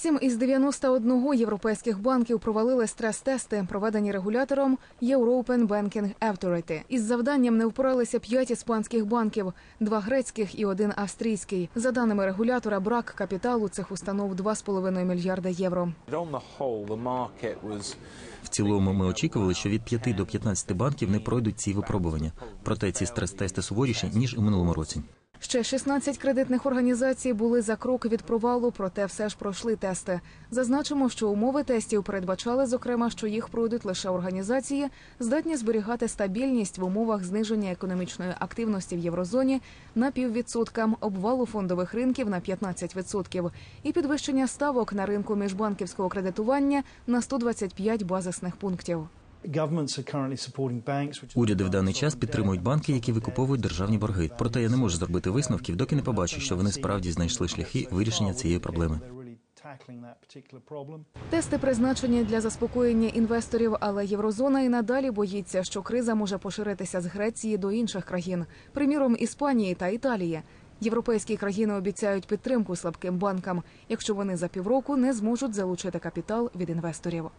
Вісім із 91 європейських банків провалили стрес-тести, проведені регулятором European Banking Authority. Із завданням не впоралися п'ять іспанських банків, два грецьких і один австрійський. За даними регулятора, брак капіталу цих установ 2,5 мільярда євро. В цілому ми очікували, що від 5 до 15 банків не пройдуть ці випробування. Проте ці стрес-тести суворіші ніж у минулому році. Ще 16 кредитних організацій були за крок від провалу, проте все ж пройшли тести. Зазначимо, що умови тестів передбачали, зокрема, що їх пройдуть лише організації, здатні зберігати стабільність в умовах зниження економічної активності в єврозоні на піввідсотка, обвалу фондових ринків на 15% і підвищення ставок на ринку міжбанківського кредитування на 125 базисних пунктів. Уряди в даний час підтримують банки, які викуповують державні борги. Проте я не можу зробити висновків, доки не побачу, що вони справді знайшли шляхи вирішення цієї проблеми. Тести призначені для заспокоєння інвесторів, але єврозона і надалі боїться, що криза може поширитися з Греції до інших країн, приміром Іспанії та Італії. Європейські країни обіцяють підтримку слабким банкам, якщо вони за півроку не зможуть залучити капітал від інвесторів.